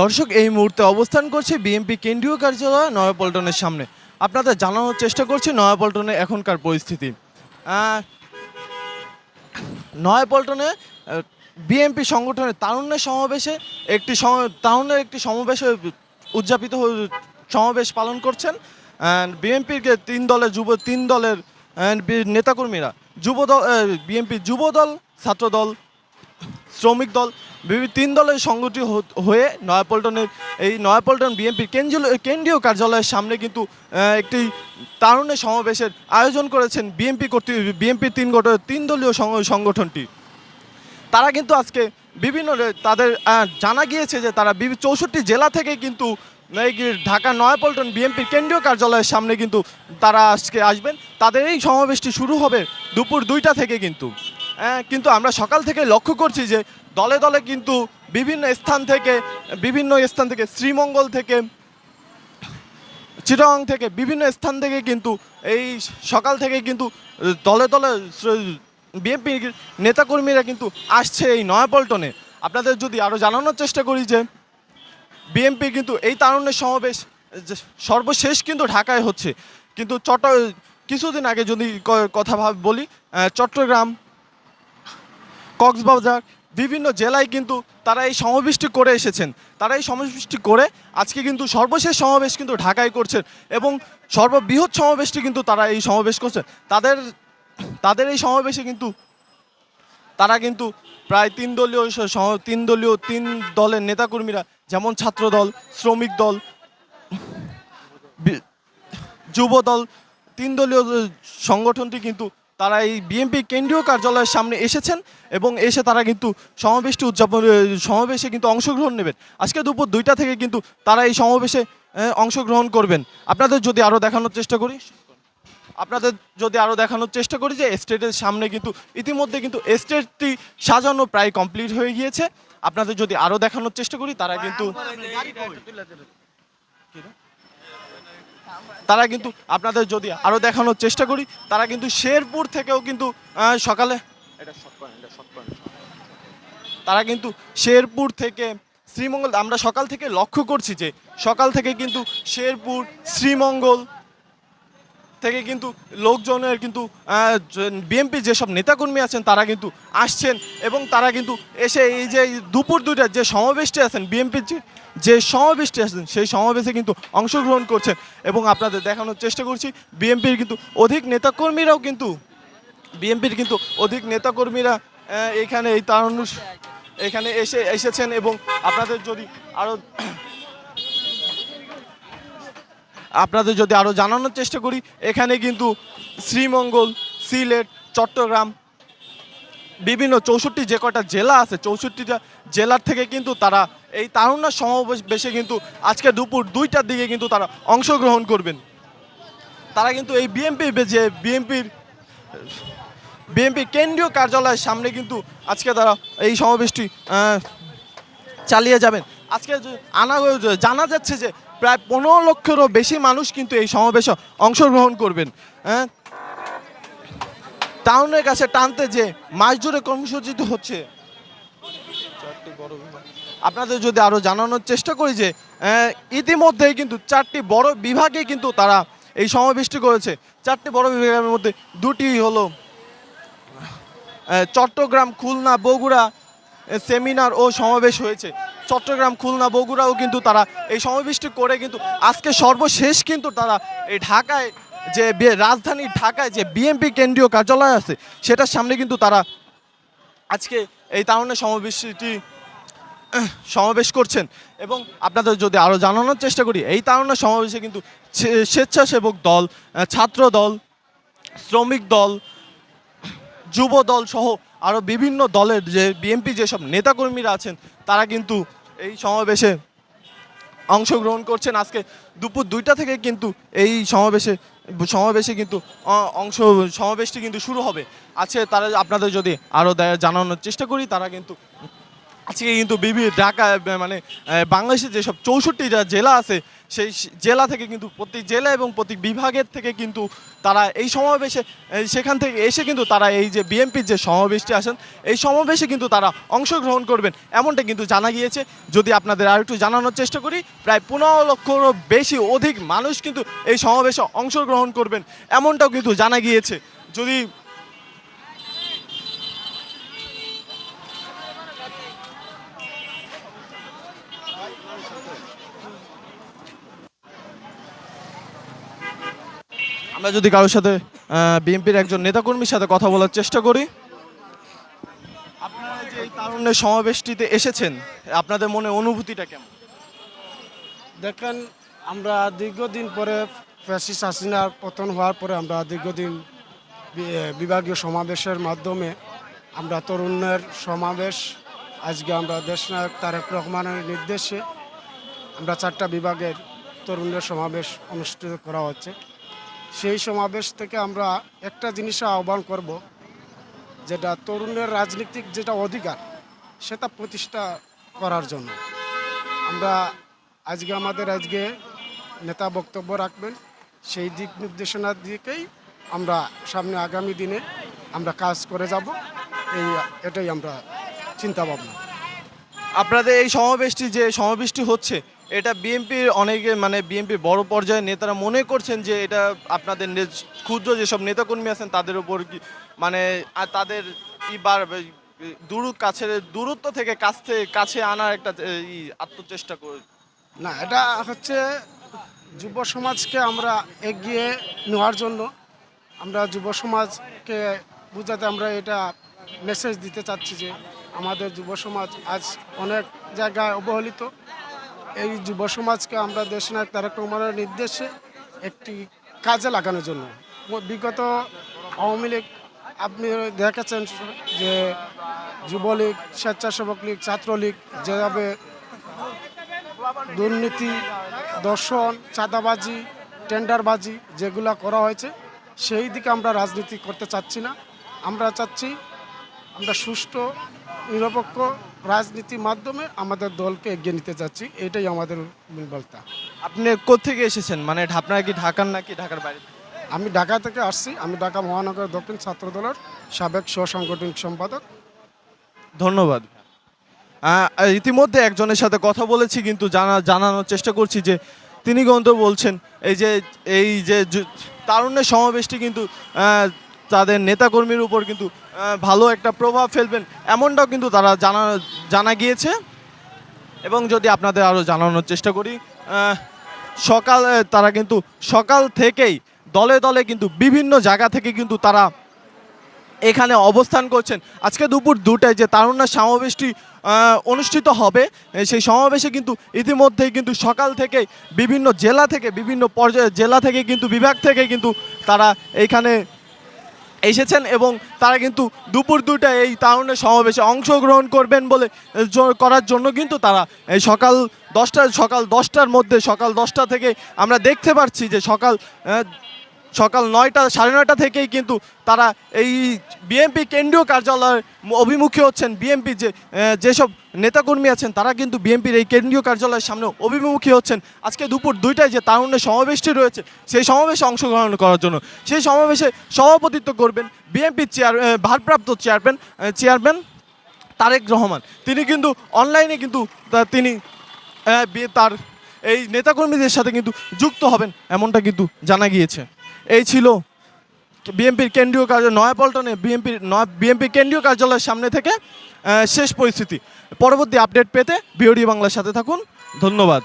দর্শক, এই মুহূর্তে অবস্থান করছে বিএনপি কেন্দ্রীয় কার্যালয় নয়াপল্টনের সামনে। আপনাদের জানানোর চেষ্টা করছি নয়াপল্টনে এখনকার পরিস্থিতি। নয়াপল্টনে বিএনপি সংগঠনের তারুণ্যের সমাবেশে একটি তারুণ্যের একটি সমাবেশে উদযাপিত সমাবেশ পালন করছেন বিএনপির তিন দলের যুব, তিন দলের নেতাকর্মীরা। যুব দল বিএনপি যুব দল ছাত্র দল শ্রমিক দল তিন দলের সংগঠিত হয়ে নয়াপল্টনের, এই নয়াপল্টন বিএনপির কেন্দ্রীয় কেন্দ্রীয় কার্যালয়ের সামনে কিন্তু একটি তারুণ্যের সমাবেশের আয়োজন করেছেন বিএনপি কর্তৃক বিএনপির তিন গঠন তিন দলীয় সংগঠনটি। তারা কিন্তু আজকে বিভিন্ন তাদের জানা গিয়েছে যে তারা চৌষট্টি জেলা থেকে কিন্তু ঢাকা নয়াপল্টন বিএনপির কেন্দ্রীয় কার্যালয়ের সামনে কিন্তু তারা আজকে আসবেন। তাদের এই সমাবেশটি শুরু হবে দুপুর দুইটা থেকে কিন্তু। কিন্তু আমরা সকাল থেকে লক্ষ্য করছি যে দলে দলে কিন্তু বিভিন্ন স্থান থেকে, বিভিন্ন স্থান থেকে, শ্রীমঙ্গল থেকে চিটং থেকে, বিভিন্ন স্থান থেকে কিন্তু এই সকাল থেকে কিন্তু দলে দলে বিএনপি নেতাকর্মীরা কিন্তু আসছে এই নয়াপল্টনে। আপনাদের যদি আরও জানানোর চেষ্টা করি যে বিএনপি কিন্তু এই তারুণ্যের সমাবেশ সর্বশেষ কিন্তু ঢাকায় হচ্ছে। কিন্তু চট্ট কিছুদিন আগে যদি কথা ভাব বলি চট্টগ্রাম কক্সবাজার, বিভিন্ন জেলায় কিন্তু তারা এই সমাবেশটি করে এসেছেন। তারা এই সমাবেশটি করে আজকে কিন্তু সর্বশেষ সমাবেশ কিন্তু ঢাকায় করছেন এবং সর্ববৃহৎ সমাবেশটি কিন্তু তারা এই সমাবেশ করছে তাদের তাদের এই সমাবেশে কিন্তু তারা কিন্তু প্রায় তিন দলীয় তিন দলীয় তিন দলের নেতাকর্মীরা যেমন ছাত্র দল শ্রমিক দল যুব দল, তিন দলীয় সংগঠনটি কিন্তু তারা এই বিএনপি কেন্দ্রীয় কার্যালয়ের সামনে এসেছেন এবং এসে তারা কিন্তু সমাবেশটি উদযাপন সমাবেশে কিন্তু অংশগ্রহণ নেবেন। আজকে দুপুর দুইটা থেকে কিন্তু তারা এই সমাবেশে অংশগ্রহণ করবেন। আপনাদের যদি আরও দেখানোর চেষ্টা করি আপনাদের যদি আরও দেখানোর চেষ্টা করি যে এস্টেটের সামনে কিন্তু ইতিমধ্যে কিন্তু এস্টেটটি সাজানো প্রায় কমপ্লিট হয়ে গিয়েছে। আপনাদের যদি আরও দেখানোর চেষ্টা করি তারা কিন্তু তারা কিন্তু আপনাদের যদি আরও দেখানোর চেষ্টা করি তারা কিন্তু শেরপুর থেকেও কিন্তু সকালে এটা। তারা কিন্তু শেরপুর থেকে শ্রীমঙ্গল আমরা সকাল থেকে লক্ষ্য করছি যে সকাল থেকে কিন্তু শেরপুর শ্রীমঙ্গল থেকে কিন্তু লোকজনের কিন্তু বিএনপি যেসব নেতাকর্মী আছেন, তারা কিন্তু আসছেন এবং তারা কিন্তু এসে এই যে দুপুর দুইটার যে সমাবেশটি আছেন, বিএনপির যে যে সমাবেশটি আছেন, সেই সমাবেশে কিন্তু অংশগ্রহণ করছেন এবং আপনাদের দেখানোর চেষ্টা করছি, বিএনপির কিন্তু অধিক নেতাকর্মীরাও কিন্তু, বিএনপির কিন্তু অধিক নেতাকর্মীরা এখানে এই তারুণ্য, এখানে এসে, এসেছেন এবং আপনাদের যদি আরও আপনাদের যদি আরও জানানোর চেষ্টা করি, এখানে কিন্তু শ্রীমঙ্গল, সিলেট, চট্টগ্রাম, বিভিন্ন চৌষট্টি যে কটা জেলা আছে, চৌষট্টিটা জেলার থেকে কিন্তু তারা এই তারুণ্য সমাবেশে কিন্তু আজকে দুপুর দুইটার দিকে কিন্তু তারা অংশগ্রহণ করবেন। তারা কিন্তু এই বিএনপি যে বিএনপির বিএনপি কেন্দ্রীয় কার্যালয়ের সামনে কিন্তু আজকে তারা এই সমাবেশটি চালিয়ে যাবেন। আজকে আনা জানা যাচ্ছে যে প্রায় পনেরো লক্ষেরও বেশি মানুষ কিন্তু এই সমাবেশে অংশগ্রহণ করবেন। হ্যাঁ? টাউনের কাছে টানতে যে মাস জুড়ে কর্মসূচিত হচ্ছে। আপনাদের যদি আরও জানানোর চেষ্টা করি যে আহ, ইতিমধ্যেই কিন্তু চারটি বড় বিভাগে কিন্তু তারা এই সমাবেশটি করেছে। চারটি বড় বিভাগের মধ্যে দুটি হলো আহ, চট্টগ্রাম খুলনা বগুড়া সেমিনার ও সমাবেশ হয়েছে। চট্টগ্রাম, খুলনা, বগুড়াও কিন্তু তারা এই সমাবেশটি করে কিন্তু আজকে সর্বশেষ কিন্তু তারা এই ঢাকায় যে রাজধানী ঢাকায় যে বিএনপি কেন্দ্রীয় কার্যালয় আছে, সেটার সামনে কিন্তু তারা আজকে এই তারুণ্যের সমাবেশটি সমাবেশ করছেন। এবং আপনাদের যদি আরও জানানোর চেষ্টা করি, এই তারুণ্য সমাবেশে কিন্তু স্বেচ্ছাসেবক দল ছাত্র দল, শ্রমিক দল, যুব দল সহ আরও বিভিন্ন দলের যে বিএনপি যেসব নেতাকর্মীরা আছেন, তারা কিন্তু এই সমাবেশে অংশগ্রহণ করছেন আজকে দুপুর দুইটা থেকে কিন্তু এই সমাবেশে সমাবেশে কিন্তু অংশ, সমাবেশটি কিন্তু শুরু হবে। আছে তারা, আপনাদের যদি আরও জানানোর চেষ্টা করি, তারা কিন্তু আজকে কিন্তু বিভিন্ন ঢাকা মানে বাংলাদেশের যেসব চৌষট্টি যা জেলা আছে, সেই জেলা থেকে কিন্তু প্রতি জেলা এবং প্রতি বিভাগের থেকে কিন্তু তারা এই সমাবেশে সেখান থেকে এসে কিন্তু তারা এই যে বিএনপির যে সমাবেশটি আসেন, এই সমাবেশে কিন্তু তারা অংশগ্রহণ করবেন, এমনটা কিন্তু জানা গিয়েছে। যদি আপনাদের আর একটু জানানোর চেষ্টা করি, প্রায় পনেরো লক্ষেরও বেশি অধিক মানুষ কিন্তু এই সমাবেশে অংশগ্রহণ করবেন, এমনটাও কিন্তু জানা গিয়েছে। যদি আমরা যদি কারোর সাথে বিএনপির একজন নেতাকর্মীর সাথে কথা বলার চেষ্টা করি, আপনারা যে তারুণ্যের সমাবেশটিতে এসেছেন, আপনাদের মনে অনুভূতিটা কেমন? দেখেন, আমরা দীর্ঘদিন পরে ফ্যাসিস হাসিনার পতন হওয়ার পরে আমরা দীর্ঘদিন বিভাগীয় সমাবেশের মাধ্যমে আমরা তরুণের সমাবেশ, আজকে আমরা দেশনায়ক তারেক রহমানের নির্দেশে আমরা চারটা বিভাগের তরুণের সমাবেশ অনুষ্ঠিত করা হচ্ছে। সেই সমাবেশ থেকে আমরা একটা জিনিস আহ্বান করব, যেটা তরুণের রাজনৈতিক যেটা অধিকার, সেটা প্রতিষ্ঠা করার জন্য। আমরা আজকে আমাদের আজকে নেতা বক্তব্য রাখবেন। সেই দিক নির্দেশনার দিকেই আমরা সামনে আগামী দিনে আমরা কাজ করে যাব। এই, এটাই আমরা চিন্তা ভাবনা আপনাদের এই সমাবেশটি যে সমাবেশটি হচ্ছে এটা বিএনপির অনেকে মানে বিএনপির বড় পর্যায়ের নেতারা মনে করছেন যে এটা আপনাদের ক্ষুদ্র যেসব নেতাকর্মী আছেন, তাদের উপর মানে তাদের ইবার দূর কাছে দূরত্ব থেকে কাছ থেকে কাছে আনার একটা ই, আত্মচেষ্টা করে না, এটা হচ্ছে যুব সমাজকে আমরা এগিয়ে নেওয়ার জন্য, আমরা যুব সমাজকে বুঝাতে আমরা এটা মেসেজ দিতে চাচ্ছি যে আমাদের যুব সমাজ আজ অনেক জায়গায় অবহেলিত। এই যুব সমাজকে আমরা দেশনায়ক তারেক রহমানের নির্দেশে একটি কাজে লাগানোর জন্য। বিগত আওয়ামী লীগ, আপনি দেখেছেন যে যুবলীগ, স্বেচ্ছাসেবক লীগ, ছাত্রলীগ যেভাবে দুর্নীতি, দর্শন, চাঁদাবাজি, টেন্ডারবাজি যেগুলা করা হয়েছে, সেই দিকে আমরা রাজনীতি করতে চাচ্ছি না। আমরা চাচ্ছি আমরা সুষ্ঠু, নিরপেক্ষ রাজনীতির মাধ্যমে আমাদের দলকে এগিয়ে নিতে চাচ্ছি এটাই আমাদের মূল বার্তা। আপনি কোত্থেকে এসেছেন? মানে আপনারা কি ঢাকার নাকি ঢাকার বাইরে? আমি ঢাকা থেকে আসছি আমি ঢাকা মহানগর দক্ষিণ ছাত্র দলের সাবেক সহ সাংগঠনিক সম্পাদক। ধন্যবাদ। ইতিমধ্যে একজনের সাথে কথা বলেছি কিন্তু জানা জানানোর চেষ্টা করছি যে তিনি কিন্তু বলছেন এই যে এই যে তারুণ্যের সমাবেশটি কিন্তু তাদের নেতাকর্মীর উপর কিন্তু ভালো একটা প্রভাব ফেলবেন, এমনটাও কিন্তু তারা জানা জানা গিয়েছে। এবং যদি আপনাদের আরও জানানোর চেষ্টা করি সকাল তারা কিন্তু সকাল থেকেই দলে দলে কিন্তু বিভিন্ন জায়গা থেকে কিন্তু তারা এখানে অবস্থান করছেন। আজকে দুপুর দুটায় যে তারুণ্য সমাবেশটি অনুষ্ঠিত হবে সেই সমাবেশে কিন্তু ইতিমধ্যেই কিন্তু সকাল থেকে বিভিন্ন জেলা থেকে, বিভিন্ন পর্যায়ে জেলা থেকে কিন্তু, বিভাগ থেকে কিন্তু তারা এইখানে এসেছেন এবং তারা কিন্তু দুপুর দুটায় এই তারুণ্যের সমাবেশে অংশগ্রহণ করবেন বলে করার জন্য কিন্তু তারা, এই সকাল দশটা সকাল দশটার মধ্যে, সকাল দশটা থেকে আমরা দেখতে পাচ্ছি যে সকাল সকাল নয়টা, সাড়ে নয়টা থেকেই কিন্তু তারা এই বিএনপি কেন্দ্রীয় কার্যালয়ের অভিমুখী হচ্ছেন। বিএনপি যে যেসব নেতাকর্মী আছেন, তারা কিন্তু বিএনপির এই কেন্দ্রীয় কার্যালয়ের সামনে অভিমুখী হচ্ছেন। আজকে দুপুর দুইটায় যে তারুণ্যের সমাবেশটি রয়েছে, সেই সমাবেশে অংশগ্রহণ করার জন্য। সেই সমাবেশে সভাপতিত্ব করবেন বিএনপির চেয়ার ভারপ্রাপ্ত চেয়ারম্যান চেয়ারম্যান তারেক রহমান। তিনি কিন্তু অনলাইনে কিন্তু তিনি তার এই নেতাকর্মীদের সাথে কিন্তু যুক্ত হবেন, এমনটা কিন্তু জানা গিয়েছে। এই ছিল বিএনপির কেন্দ্রীয় কার্য নয়াপল্টনে বিএনপির নয়া বিএনপির কেন্দ্রীয় কার্যালয়ের সামনে থেকে শেষ পরিস্থিতি। পরবর্তী আপডেট পেতে বিওডি বাংলার সাথে থাকুন। ধন্যবাদ।